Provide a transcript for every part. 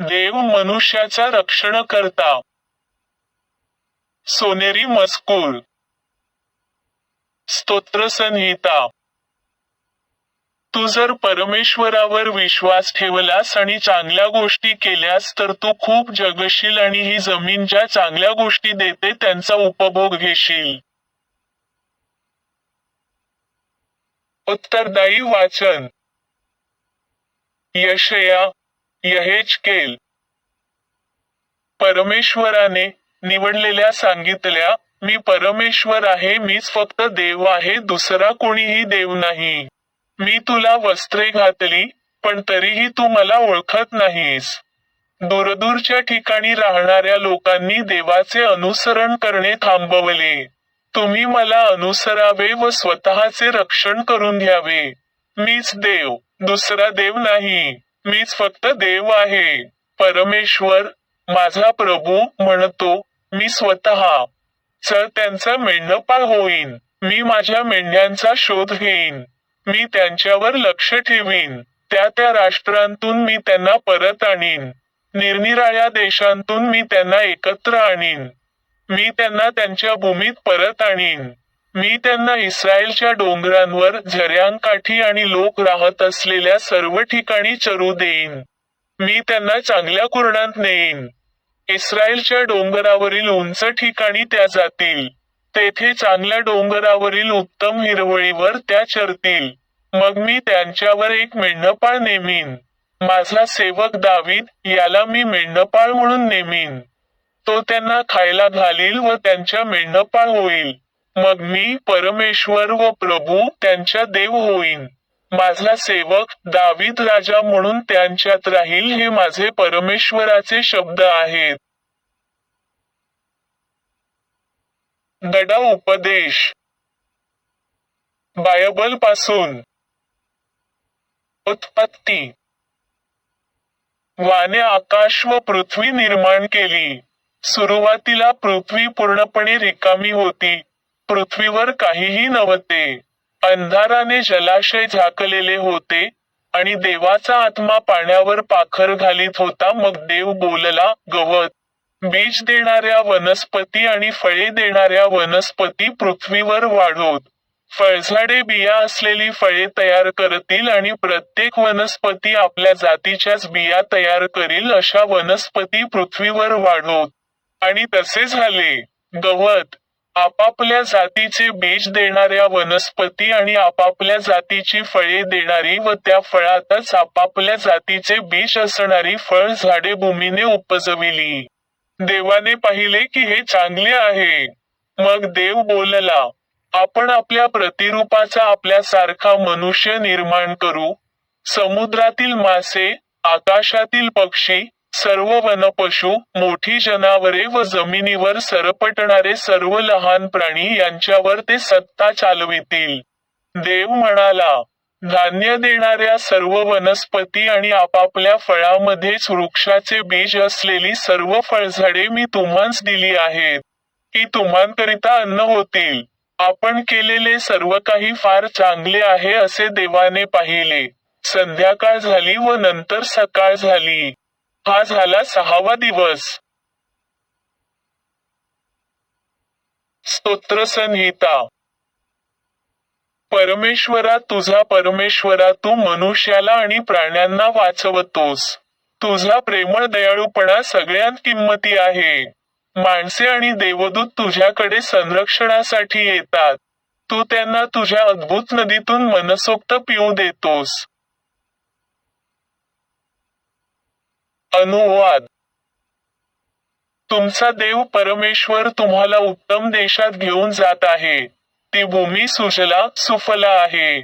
देव मनुष्याचा रक्षण करता सोनेरी मजकूर. स्तोत्रसंहिता तू जर परमेश्वरावर विश्वास ठेवलास आणि चांगल्या गोष्टी केल्यास तर तू खूप जगशील आणि ही जमीन ज्या चांगल्या गोष्टी देते त्यांचा उपभोग घेशील. उत्तरदायी वाचन. यशया यहेचकेल परमेश्वराने निवडलेल्या सांगितल्या मी परमेश्वर आहे मीच फक्त देव आहे दुसरा कोणीही देव नाही. मी तुला वस्त्रे घातली पण तरीही तू मला ओळखत नाहीस. दूरदूरच्या ठिकाणी राहणाऱ्या लोकांनी देवाचे अनुसरण करणे थांबवले. तुम्ही मला अनुसरावे व स्वतःचे रक्षण करून घ्यावे. मीच देव दुसरा देव नाही. मीच फक्त देव आहे. परमेश्वर माझा प्रभू म्हणतो मी स्वतः. चल त्यांचा मेंढपाळ होईन. मी माझ्या मेंढ्यांचा शोध घेईन. मी त्यांच्यावर लक्ष ठेवीन. त्या त्या राष्ट्रांतून मी त्यांना परत आणीन. निरनिराळ्या देशांतून मी त्यांना एकत्र आणीन. मी त्यांना त्यांच्या भूमीत परत आणीन. मी त्यांना इस्रायलच्या डोंगरांवर झऱ्यांकाठी आणि लोक राहत असलेल्या सर्व ठिकाणी चरू देईन. मी त्यांना चांगल्या कुरणात नेईन. इस्रायलच्या डोंगरावरील उंच ठिकाणी त्या जातील. तेथे चांगल्या डोंगरावरील उत्तम हिरवळीवर त्या चरतील. मग मी त्यांच्यावर एक मेंढपाळ नेमीन. माझा सेवक दावीद याला मी मेंढपाळ म्हणून नेमीन. तो त्यांना खायला घालील व त्यांच्या मेंढपाळ होईल. मग मी परमेश्वर व प्रभू त्यांच्या देव होईन. माझा सेवक दावीद राजा म्हणून त्यांच्यात राहील हे माझे परमेश्वराचे शब्द आहेत. दडा उपदेश. बायबलपासून. उत्पत्ती. वाने आकाश व पृथ्वी निर्माण केली. सुरुवातीला पृथ्वी पूर्णपणे रिकामी होती. पृथ्वीवर काहीही नव्हते. अंधाराने जलाशय झाकलेले होते आणि देवाचा आत्मा पाण्यावर पाखर घालीत होता मग देव बोलला गवत बीज देणाऱ्या वनस्पती आणि फळे देणाऱ्या वनस्पती पृथ्वीवर वाढवत फळझाडे बिया असलेली फळे तयार करतील आणि प्रत्येक वनस्पती आपल्या जातीच्याच बिया तयार करील अशा वनस्पती पृथ्वीवर वाढवत आणि तसे झाले. गवत आपापल्या जातीचे बीज देणाऱ्या वनस्पती आणि आपापल्या जातीची फळे देणारी व त्या फळातच आपापल्या जातीचे बीज असणारी फळ झाडे भूमीने उपजविली. देवाने पाहिले की हे चांगले आहे. मग देव बोलला आपण आपल्या प्रतिरूपाचा आपल्यासारखा मनुष्य निर्माण करू. समुद्रातील मासे आकाशातील पक्षी सर्व वनपशु मोठी जनावरे व जमिनीवर सरपटणारे सर्व लहान प्राणी यांच्यावर ते सत्ता चालवितील. देव म्हणाला धान्य देणाऱ्या सर्व वनस्पती आणि आपापल्या फळामध्येच वृक्षाचे बीज असलेली सर्व फळझाडे मी तुम्हास दिली आहेत. की तुम्हांकरिता अन्न होतील. आपण केलेले सर्व काही फार चांगले आहे असे देवाने पाहिले. संध्याकाळ झाली व नंतर सकाळ झाली. हा झाला सहावा दिवस. स्तोत्रसंहिता परमेश्वरा तुझा परमेश्वरा तू मनुष्याला आणि प्राण्यांना वाचवतोस. तुझा प्रेमळ दयाळूपणा सगळ्यात किंमती आहे. माणसे आणि देवदूत तुझ्याकडे संरक्षणासाठी येतात. तू त्यांना तुझ्या अद्भुत नदीतून मनसोक्त पिऊ देतोस. अनुवाद. तुमचा देव परमेश्वर तुम्हाला उत्तम देशात घेऊन जात आहे. ती भूमी सुजला सुफला आहे.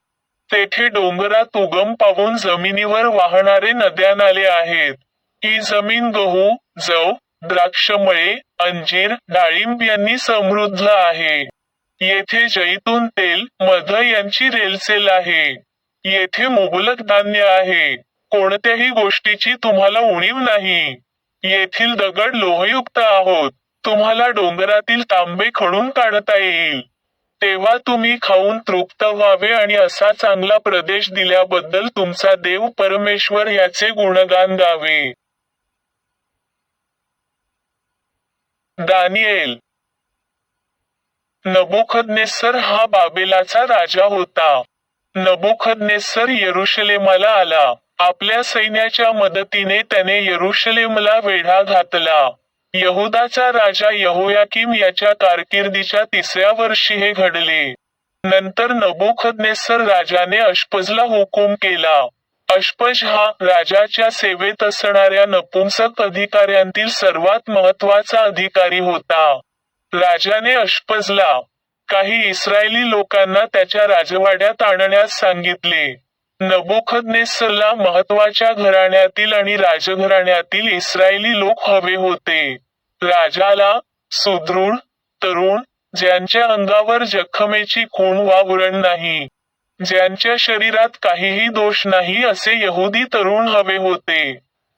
तेथे डोंगरात उगम पाहून जमिनीवर वाहणारे नद्या नाले आहेत. ही जमीन गहू जव द्राक्षमळे अंजीर डाळिंब यांनी समृद्ध आहे. येथे जैतून तेल मध यांची रेलसेल आहे. येथे मुबलक धान्य आहे. कोणत्याही गोष्टीची तुम्हाला उणीव नाही. येथील दगड लोहयुक्त आहोत. तुम्हाला डोंगरातील तांबे खणून काढता येईल. तेव्हा तुम्ही खाऊन तृप्त व्हावे आणि असा चांगला प्रदेश दिल्याबद्दल तुमचा देव परमेश्वर याचे गुणगान गावे. दानिएल. नबोखदनेसर हा बाबेलाचा राजा होता. नबोखदनेसर येरुशलेमाला आला. आपल्या सैन्याच्या मदतीने त्याने येरुशलेमला वेढा घातला. यहुदाचा राजा यहोयाकिम याच्या कारकिर्दीच्या तिसऱ्या वर्षी हे घडले. नंतर नबोखदनेसर राजाने अशपजला हुकूम केला. अश्पज हा राजाच्या सेवेत असणाऱ्या नपुंसक अधिकाऱ्यांतील सर्वात महत्त्वाचा अधिकारी होता. राजाने अशपजला काही इस्रायली लोकांना त्याच्या राजवाड्यात आणण्यास सांगितले. नबुखदनेस्सरला महत्त्वाच्या घराण्यातील आणि राजघराण्यातील इस्रायली लोक हवे होते. राजाला सुदृढ तरुण ज्यांच्या अंगावर जखमेची खूण वावरण नाही ज्यांच्या शरीरात काहीही दोष नाही असे यहुदी तरुण हवे होते.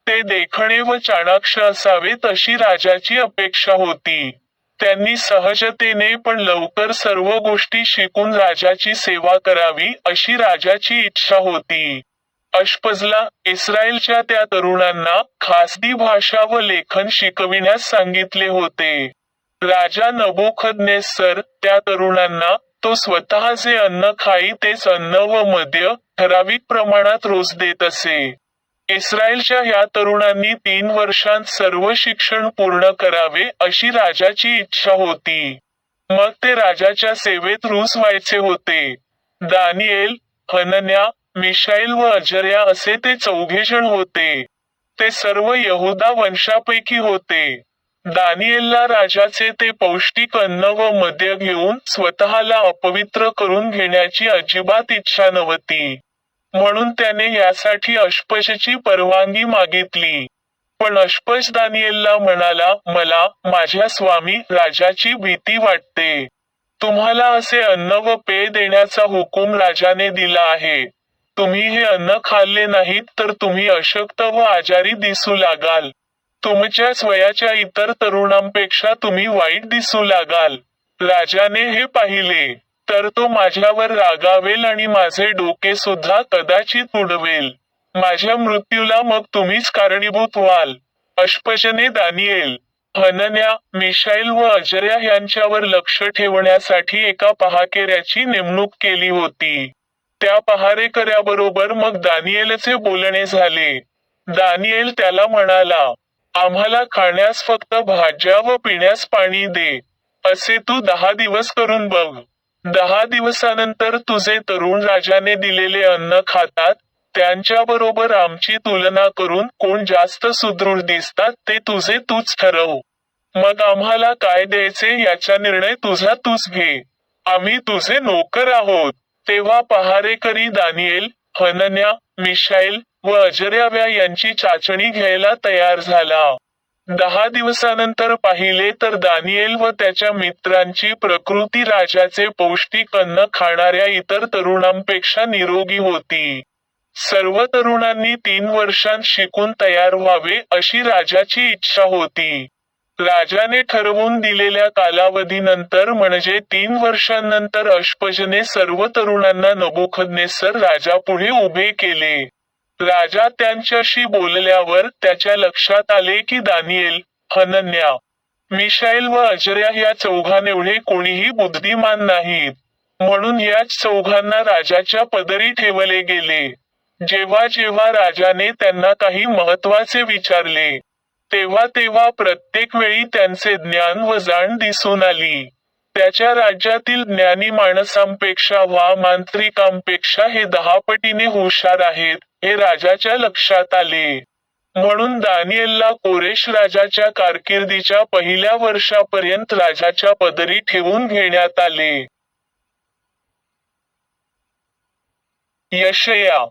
ते देखणे व चाणाक्ष असावेत अशी राजाची अपेक्षा होती. त्यांनी सहजतेने पण लवकर सर्व गोष्टी शिकून राजाची सेवा करावी अशी राजाची इच्छा होती. अशपजला इस्रायलच्या त्या तरुणांना खासदी भाषा व लेखन शिकविण्यास सांगितले होते. राजा नबोखदनेस्सर त्या तरुणांना तो स्वतः जे अन्न खाई तेच अन्न व मद्य ठराविक प्रमाणात रोज देत असे. इस्रायलच्या या तरुणांनी तीन वर्षांत सर्व शिक्षण पूर्ण करावे अशी राजाची इच्छा होती. मग ते राजाच्या सेवेत रूस व्हायचे होते. दानिएल हनन्या मिशाईल व अजर्या असे ते चौघे जण होते. ते सर्व यहुदा वंशापैकी होते. दानिएलला राजाचे ते पौष्टिक अन्न व मद्य घेऊन स्वतःला अपवित्र करून घेण्याची अजिबात इच्छा नव्हती. म्हणून त्याने यासाठी अश्पशची परवानगी मागितली. पण अश्पश दानियलला म्हणाला मला माझ्या स्वामी राजाची भीती वाटते. तुम्हाला असे अन्न व पेय देण्याचा हुकूम राजाने दिला आहे. तुम्ही हे अन्न खाल्ले नाहीत तर तुम्ही अशक्त व आजारी दिसू लागाल. तुमच्या स्वयाच्या इतर तरुणांपेक्षा तुम्ही वाईट दिसू लागाल. राजाने हे पाहिले. तर तो माझ्यावर रागावेल आणि माझे डोके सुद्धा कदाचित उडवेल. माझ्या मृत्यूला मग तुम्हीच कारणीभूत व्हाल. अश्पजने दानिएल हनन्या मिशाईल व अजर्या यांच्यावर लक्ष ठेवण्यासाठी एका पहाकेऱ्याची नेमणूक केली होती. त्या पहारेकऱ्याबरोबर मग दानिएलचे बोलणे झाले. दानिएल त्याला म्हणाला आम्हाला खाण्यास फक्त भाज्या व पिण्यास पाणी दे. असे तू दहा दिवस करून बघ. दहा दिवसानंतर तुझे तरुण राजाने दिलेले अन्न खातात त्यांच्याबरोबर आमची तुलना करून कोण जास्त सुदृढ दिसतात ते तुझे तूच ठरव. मग आम्हाला काय द्यायचे याचा निर्णय तुझा तूच घे. आम्ही तुझे नोकर आहोत. तेव्हा पहारेकरी दानिएल हनन्या मिशाईल व अजर्याव्या यांची चाचणी घ्यायला तयार झाला. दहा दिवसानंतर पाहिले तर दानिएल व त्याच्या मित्रांची प्रकृती राजाचे पौष्टिक अन्न खाणाऱ्या इतर तरुणांपेक्षा निरोगी होती. सर्व तरुणांनी तीन वर्षांत शिकून तयार व्हावे अशी राजाची इच्छा होती. राजाने ठरवून दिलेल्या कालावधीनंतर म्हणजे तीन वर्षांनंतर अश्पजने सर्व तरुणांना नबुखदनेसर राजापुढे उभे केले. राजा त्यांच्याशी बोलल्यावर त्याच्या लक्षात आले की दानिएल हनन्या मिशाईल व अजर्या या चौघांएवढे कोणीही बुद्धिमान नाहीत. म्हणून याच चौघांना राजाच्या पदरी ठेवले गेले. जेव्हा जेव्हा राजाने त्यांना काही महत्त्वाचे विचारले तेव्हा तेव्हा प्रत्येक वेळी त्यांचे ज्ञान व जाण दिसून आली. त्याच्या राज्यातील ज्ञानी माणसांपेक्षा वा मांत्रिकांपेक्षा हे दहा पटीने हुशार आहेत हे राजाच्या लक्षात आले. म्हणून दानियलला कोरेश राजाच्या कारकिर्दीच्या पहिल्या वर्षापर्यंत राजाच्या पदरी ठेवून घेण्यात आले. यशया.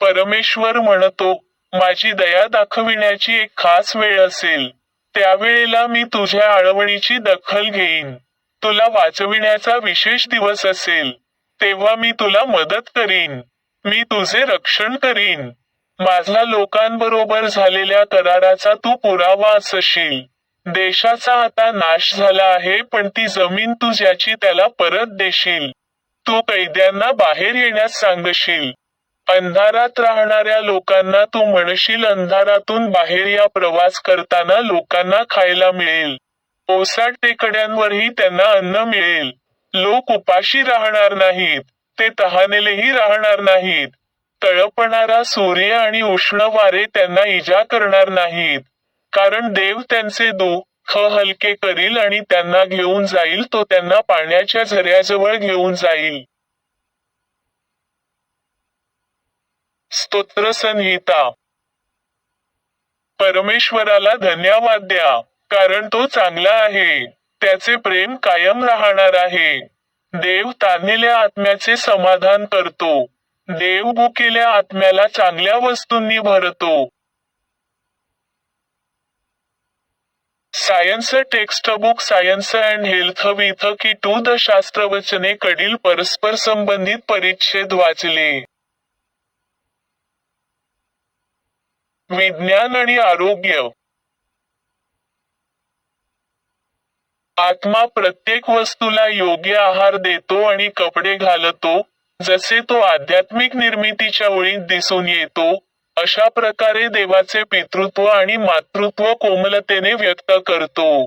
परमेश्वर म्हणतो माझी दया दाखविण्याची एक खास वेळ असेल. त्यावेळेला मी तुझ्या आळवणीची दखल घेईन. तुला वाचविण्याचा विशेष दिवस असेल. तेव्हा मी तुला मदत करीन. मी तुझे रक्षण करीन. माझा लोकांबरोबर झालेल्या कराराचा तू पुरावा असशील. देशाचा आता नाश झाला आहे पण ती जमीन तू ज्याची त्याला परत देशील. तू कैद्यांना बाहेर येण्यास सांगशील. अंधारात राहणाऱ्या लोकांना तू म्हणशील अंधारातून बाहेर या प्रवास करताना लोकांना खायला मिळेल. ओसाट टेकड्यांवरही त्यांना अन्न मिळेल. लोक उपाशी राहणार नाहीत ते तहानेलेही राहणार नाहीत. तळपणारा सूर्य आणि उष्ण वारे त्यांना इजा करणार नाहीत. कारण देव त्यांचे दुःख हलके करील आणि त्यांना घेऊन जाईल तो त्यांना पाण्याच्या झऱ्याजवळ घेऊन जाईल. स्तोत्र संहिता. परमेश्वराला धन्यवाद द्या कारण तो चांगला आहे त्याचे प्रेम कायम राहणार आहे. देव ताणलेल्या आत्म्याचे समाधान करतो देव भुकेल्या आत्म्याला चांगल्या वस्तूंनी भरतो. Science text book science and health with key to the शास्त्रवचने कडील परस्पर संबंधित परिच्छेद वाचले विज्ञान आणि आरोग्य. आत्मा प्रत्येक वस्तूला योग्य आहार देतो आणि कपडे घालतो जसे तो आध्यात्मिक निर्मितीच्या ओळीत दिसून येतो अशा प्रकारे देवाचे पितृत्व आणि मातृत्व कोमलतेने व्यक्त करतो.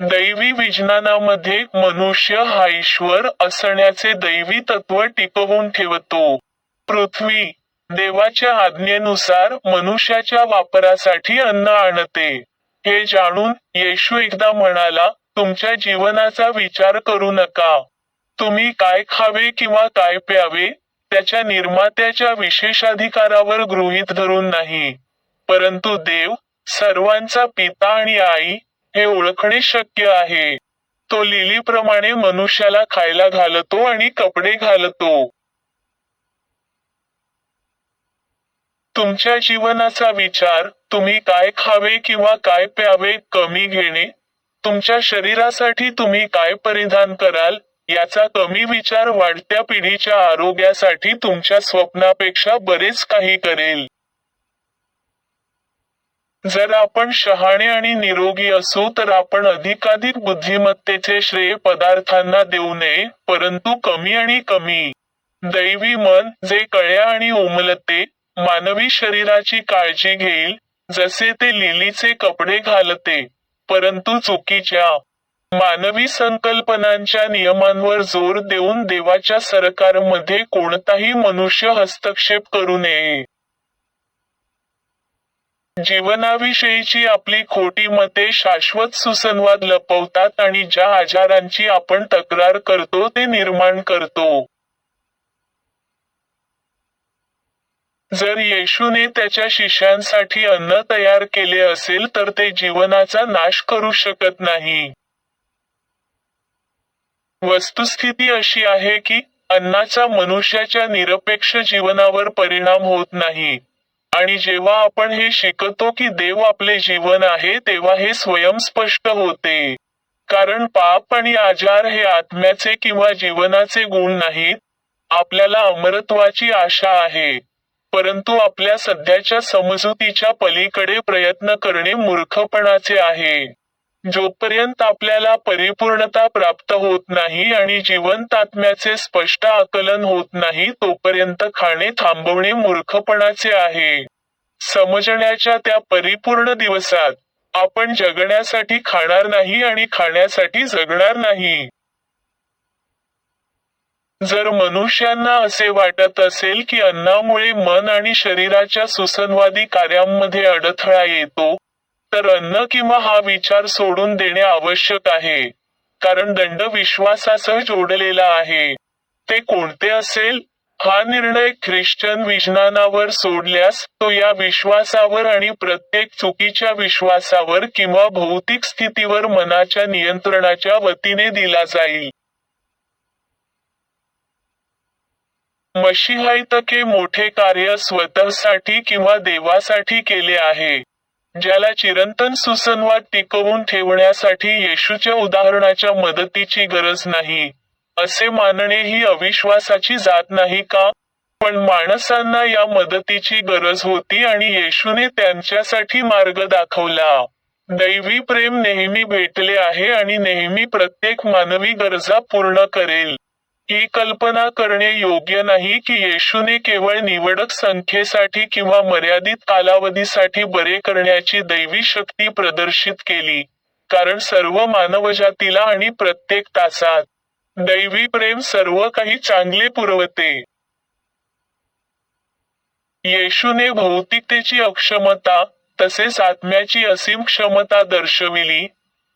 दैवी विज्ञानामध्ये मनुष्य हा ईश्वर असण्याचे दैवी तत्व टिकवून ठेवतो. पृथ्वी देवाच्या आज्ञेनुसार मनुष्याच्या वापरासाठी अन्न आणते. हे जाणून येशू एकदा म्हणाला तुमच्या जीवनाचा विचार करू नका. तुम्ही काय खावे किंवा काय प्यावे त्याच्या निर्मात्याच्या विशेषाधिकारावर गृहीत धरून नाही. परंतु देव सर्वांचा पिता आणि आई हे ओळखणे शक्य आहे. तो लिलीप्रमाणे मनुष्याला खायला घालतो आणि कपडे घालतो. तुमच्या जीवनाचा विचार तुम्ही काय खावे किंवा काय प्यावे कमी घेणे? तुमच्या शरीरासाठी तुम्ही काय परिधान कराल? याचा कमी विचार वाढत्या पिढीच्या आरोग्यासाठी तुमच्या स्वप्नापेक्षा बरेच काही करेल. जर आपण शहाणे आणि निरोगी असू तर आपण अधिकाधिक बुद्धिमत्तेचे श्रेय पदार्थांना देऊ नये परंतु कमी आणि कमी. दैवी मन जे कळ्या आणि उमलते मानवी शरीराची काळजी घेईल जसे ते लिलीचे कपडे घालते परंतु चुकीच्या. मानवी संकल्पनांच्या नियमांवर जोर देऊन देवाच्या सरकारमध्ये कोणताही मनुष्य हस्तक्षेप करू नये. जीवनाविषयीची आपली खोटी मते शाश्वत सुसंवाद लपवतात आणि ज्या आजारांची आपण तक्रार करतो ते निर्माण करतो. जर येशूने त्याच्या शिष्यांसाठी अन्न तयार केले असेल तर ते जीवनाचा नाश करू शकत नाही. वस्तुस्थिती अशी आहे की अन्नाचा मनुष्याच्या निरपेक्ष जीवनावर परिणाम होत नाही. आणि जेव्हा आपण हे शिकतो की देव आपले जीवन आहे तेव्हा हे स्वयं स्पष्ट होते. कारण पाप आणि आजार हे आत्म्याचे किंवा जीवनाचे गुण नाहीत आपल्याला अमरत्वाची आशा आहे. परंतु आपल्या सध्याच्या समजुतीच्या पलीकडे प्रयत्न करणे मूर्खपणाचे आहे. जोपर्यंत आपल्याला परिपूर्णता प्राप्त होत नाही आणि जिवंत आत्म्याचे स्पष्ट आकलन होत नाही तोपर्यंत खाणे थांबवणे मूर्खपणाचे आहे. समजण्याच्या त्या परिपूर्ण दिवसात आपण जगण्यासाठी खाणार नाही आणि खाण्यासाठी जगणार नाही. जर मनुष्यांना असे वाटत असेल की अन्नामुळे मन आणि शरीराच्या सुसंवादी कार्यांमध्ये अडथळा येतो तर अन्न किंवा हा विचार सोडून देणे आवश्यक आहे कारण दंड विश्वासासह जोडलेला आहे. ते कोणते असेल? हा निर्णय ख्रिश्चन विज्ञानावर सोडल्यास तो या विश्वासावर आणि प्रत्येक चुकीच्या विश्वासावर किंवा भौतिक स्थितीवर मनाच्या नियंत्रणाच्या वतीने दिला जाईल. मशिहाईतके मोठे कार्य स्वतःसाठी किंवा देवासाठी केले आहे. ज्याला चिरंतन सुसंवाद टिकवून ठेवण्यासाठी येशूच्या उदाहरणाच्या मदतीची गरज नाही. असे मानणे ही अविश्वासाची जात नाही का? पण माणसांना या मदतीची गरज होती आणि येशूने त्यांच्यासाठी मार्ग दाखवला. दैवी प्रेम नेहमी भेटले आहे आणि नेहमी प्रत्येक मानवी गरजा पूर्ण करेल. ही कल्पना करणे योग्य नाही की येशूने केवळ निवडक संख्येसाठी किंवा मर्यादित कालावधीसाठी बरे करण्याची दैवी शक्ती प्रदर्शित केली कारण सर्व मानवजातीला आणि प्रत्येक तासात दैवी प्रेम सर्व काही चांगले पुरवते. येशूने भौतिकतेची अक्षमता तसेच आत्म्याची असीम क्षमता दर्शविली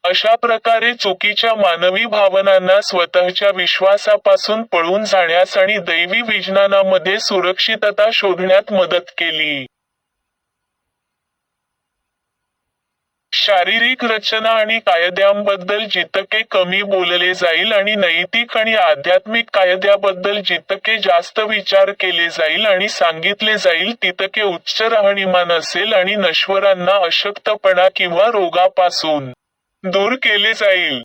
अशा प्रकारे चुकीच्या मानवी भावनांना स्वतःच्या विश्वासापासून पळून जाण्यास आणि दैवी विज्ञानामध्ये सुरक्षितता शोधण्यात मदत केली. शारीरिक रचना आणि कायद्यांबद्दल जितके कमी बोलले जाईल आणि नैतिक आणि आध्यात्मिक कायद्याबद्दल जितके जास्त विचार केले जाईल आणि सांगितले जाईल तितके उच्च राहणीमान असेल आणि नश्वरांना अशक्तपणा किंवा रोगापासून दूर केले जाईल.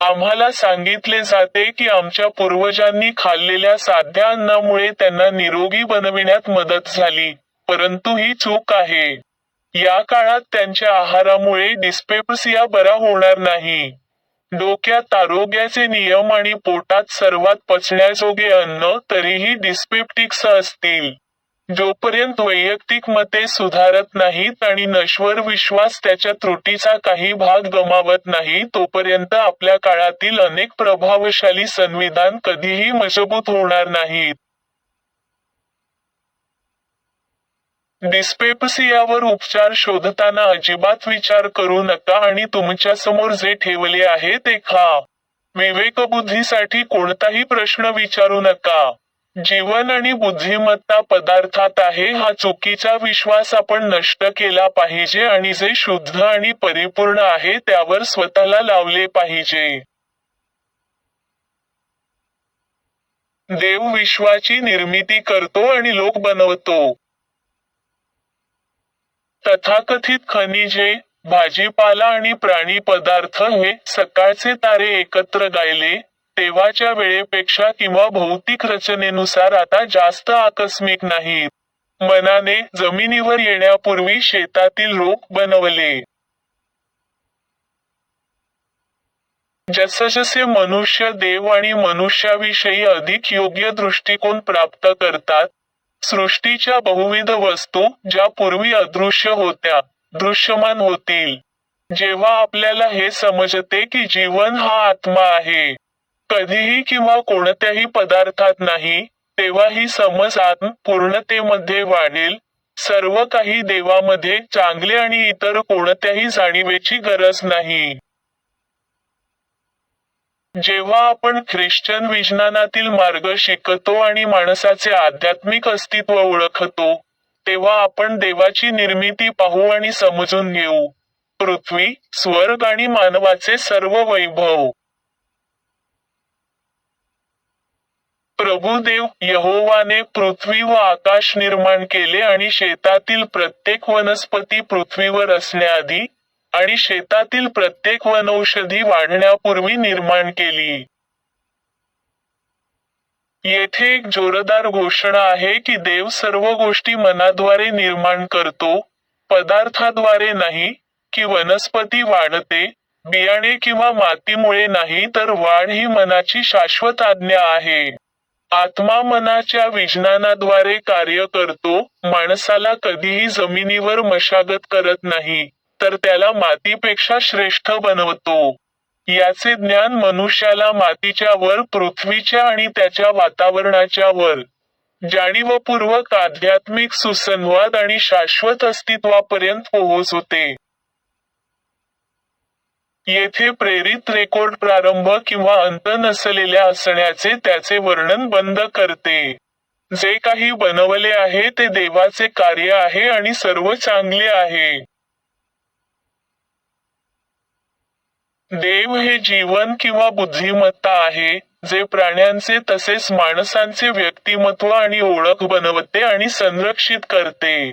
आम्हाला सांगितले जाते की आमच्या पूर्वजांनी खाल्लेल्या साध्या अन्नामुळे त्यांना निरोगी बनविण्यात मदत झाली परंतु ही चूक आहे. या काळात त्यांच्या आहारामुळे डिस्पेप्सिया बरा होणार नाही. डोक्यात आरोग्याचे नियम आणि पोटात सर्वात पचण्याजोगे अन्न तरीही डिस्पेप्टिक्स असतील. जोपर्यंत वैयक्तिक मते सुधारत नाहीत आणि नश्वर विश्वास त्याच्या त्रुटीचा काही भाग गमावत नाही तोपर्यंत आपल्या काळातील अनेक प्रभावशाली संविधान कधीही मजबूत होणार नाहीत. डिस्पेप्सियावर उपचार शोधताना अजिबात विचार करू नका आणि तुमच्यासमोर जे ठेवले आहे ते खा. विवेकबुद्धीसाठी कोणताही प्रश्न विचारू नका. जीवन आणि बुद्धिमत्ता पदार्थात आहे हा चुकीचा विश्वास आपण नष्ट केला पाहिजे आणि जे शुद्ध आणि परिपूर्ण आहे त्यावर स्वतःला लावले पाहिजे. देव विश्वाची निर्मिती करतो आणि लोक बनवतो. तथाकथित खनिजे भाजीपाला आणि प्राणी पदार्थ हे सकाळचे तारे एकत्र गायले तेव्हाच्या वेळेपेक्षा किंवा भौतिक रचनेनुसार आता जास्त आकस्मिक नाहीत. मनाने जमिनीवर येण्यापूर्वी शेतातील रोप बनवले. जसजसे मनुष्य देव आणि मनुष्याविषयी अधिक योग्य दृष्टिकोन प्राप्त करतात सृष्टीच्या बहुविध वस्तू ज्या पूर्वी अदृश्य होत्या दृश्यमान होतील. जेव्हा आपल्याला हे समजते की जीवन हा आत्मा आहे. कधीही किंवा कोणत्याही पदार्थात नाही तेव्हा ही समज आत्म पूर्णतेमध्ये वाढेल. सर्व काही देवामध्ये चांगले आणि इतर कोणत्याही जाणीवेची गरज नाही. जेव्हा आपण ख्रिश्चन विज्ञानातील मार्ग शिकतो आणि माणसाचे आध्यात्मिक अस्तित्व ओळखतो तेव्हा आपण देवाची निर्मिती पाहू आणि समजून घेऊ. पृथ्वी स्वर्ग आणि मानवाचे सर्व वैभव. प्रभुदेव यहोवाने पृथ्वी व आकाश निर्माण केले आणि शेतातील प्रत्येक वनस्पती पृथ्वीवर असण्याआधी आणि शेतातील प्रत्येक वनौषधी वाढण्यापूर्वी निर्माण केली. येथे एक जोरदार घोषणा आहे की देव सर्व गोष्टी मनाद्वारे निर्माण करतो पदार्थाद्वारे नाही की वनस्पती वाढते बियाणे किंवा मातीमुळे नाही तर वाढ ही मनाची शाश्वत आज्ञा आहे. आत्मा मनाच्या विज्ञानाद्वारे कार्य करतो माणसाला कधीही जमिनीवर मशागत करत नाही तर त्याला मातीपेक्षा श्रेष्ठ बनवतो. याचे ज्ञान मनुष्याला मातीच्या वर पृथ्वीच्या आणि त्याच्या वातावरणाच्या वर. जाणीवपूर्वक आध्यात्मिक सुसंवाद आणि शाश्वत अस्तित्वापर्यंत पोहोचवते. येथे प्रेरित रेकॉर्ड प्रारंभ किंवा अंत नसलेल्या असण्याचे त्याचे वर्णन बंद करते. जे काही बनवले आहे ते देवाचे कार्य आहे आणि सर्व चांगले आहे. देव हे जीवन किंवा बुद्धिमत्ता आहे जे प्राण्यांचे तसेच माणसांचे व्यक्तिमत्व आणि ओळख बनवते आणि संरक्षित करते.